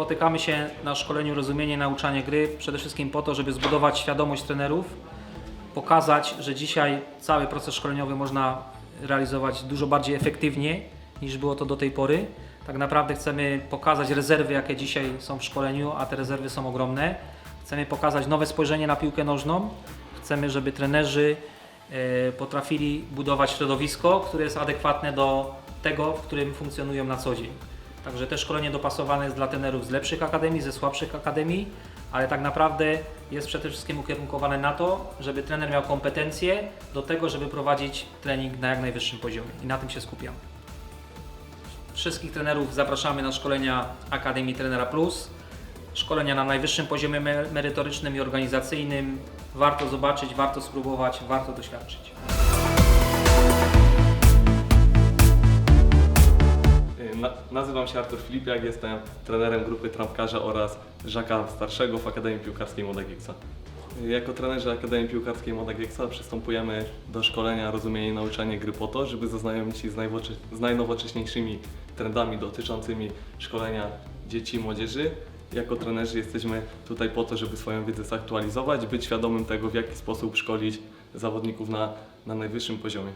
spotykamy się na szkoleniu rozumienie, nauczanie gry przede wszystkim po to, żeby zbudować świadomość trenerów, pokazać, że dzisiaj cały proces szkoleniowy można realizować dużo bardziej efektywnie niż było to do tej pory. Tak naprawdę chcemy pokazać rezerwy, jakie dzisiaj są w szkoleniu, a te rezerwy są ogromne. Chcemy pokazać nowe spojrzenie na piłkę nożną. Chcemy, żeby trenerzy e, potrafili budować środowisko, które jest adekwatne do tego, w którym funkcjonują na co dzień. Także te szkolenie dopasowane jest dla trenerów z lepszych akademii, ze słabszych akademii, ale tak naprawdę jest przede wszystkim ukierunkowane na to, żeby trener miał kompetencje do tego, żeby prowadzić trening na jak najwyższym poziomie i na tym się skupiam. Wszystkich trenerów zapraszamy na szkolenia Akademii Trenera Plus. Szkolenia na najwyższym poziomie me- merytorycznym i organizacyjnym. Warto zobaczyć, warto spróbować, warto doświadczyć. Na, nazywam się Artur Filipiak, jestem trenerem grupy trampkarza oraz Żaka Starszego w Akademii Piłkarskiej Młoda Gieksa. Jako trenerzy Akademii Piłkarskiej Młoda Gieksa przystępujemy do szkolenia rozumienie i nauczanie gry po to, żeby zaznajomić się z, z najnowocześniejszymi trendami dotyczącymi szkolenia dzieci i młodzieży. Jako trenerzy jesteśmy tutaj po to, żeby swoją wiedzę zaktualizować, być świadomym tego, w jaki sposób szkolić zawodników na, na najwyższym poziomie.